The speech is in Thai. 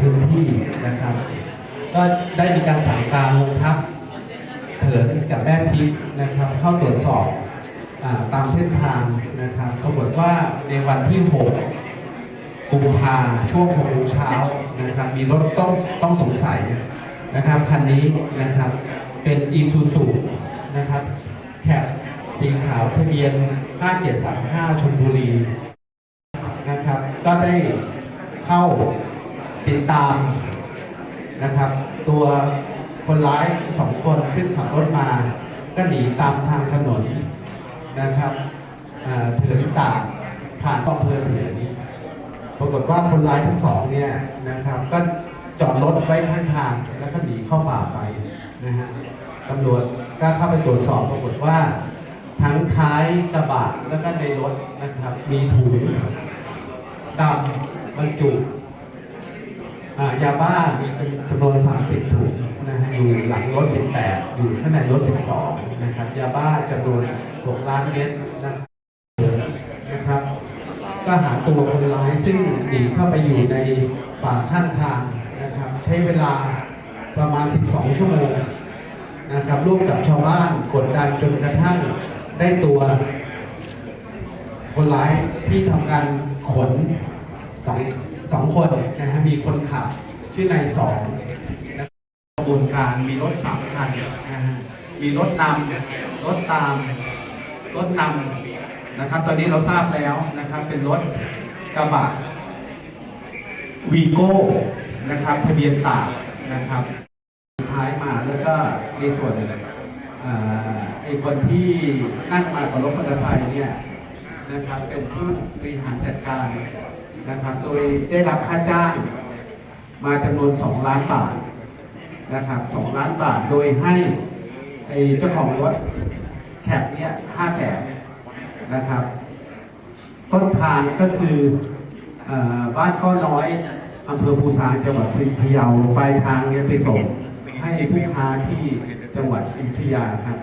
พื้นที่นะครับ ก็ได้มีการสั่งการลงทัพเถินกับแม่พิกนะครับ เข้าตรวจสอบอตามเส้นทางนะครับปรากฏว่าในวันที่6กุมภาช่วง6โมงเช้านะครับ มีรถต้องต้องสงสัยนะครับคันนี้นะครับเป็นอีซูซูนะครับแคปสีขาวทะเบียน 5735 ชลบุรีนะครับ ก็ได้เข้า ติดตามนะครับ ตัวคนร้ายสองคนซึ่งขับรถมา ก็หนีตามทางถนนนะครับอ่าเถือนตากผ่านอำเภอเถือนปรากฏว่าคนร้ายทั้งสองเนี่ยนะครับ ก็จอดรถไว้ข้างทางแล้วก็หนีเข้าป่าไปนะฮะตำรวจก็เข้าไปตรวจสอบปรากฏว่า ทั้งท้ายกระบะแล้วก็ในรถนะครับ มีถุงดำบรรจุ ยาบ้ามีเป็นจำนวน 30 ถุงนะฮะอยู่หลังรถ 18 อยู่ข้างในรถ 12 นะครับ ยาบ้าจำนวน 6 ล้านเม็ดนะครับนะครับก็หาตัวคนร้ายซึ่งหนีเข้าไปอยู่ในป่าข้างทางนะครับ ใช้เวลาประมาณ 12 ชั่วโมงนะครับร่วมกับชาวบ้านกดดันจนกระทั่งได้ตัว คนร้ายที่ทำการขนสอง สองคนนะฮะมีคนขับชื่อนายสองกระบวนการมีรถสามคันนะฮะมีรถนำรถตามรถนำนะครับ ตอนนี้เราทราบแล้วนะครับเป็นรถกระบะวีโก้นะครับทะเบียนตากนะครับท้ายมาแล้วก็ในส่วนอ่าไอ้คนที่นั่งมากับรถมอเตอร์ไซค์เนี่ยนะครับเป็นผู้บริหารจัดการ นะครับ โดยได้รับค่าจ้างมาจำนวน 2 ล้านบาทนะครับ2ล้านบาท โดยให้ไอ้เจ้าของรถแคปเนี่ยห้าแสนนะครับ ต้นทางก็คืออบ้านก้อน้อยอำเภอภูซางจังหวัดพะเยาปลายทางเนี่ยไปส่งให้ผู้ค้าที่จังหวัดอยุธยาครับ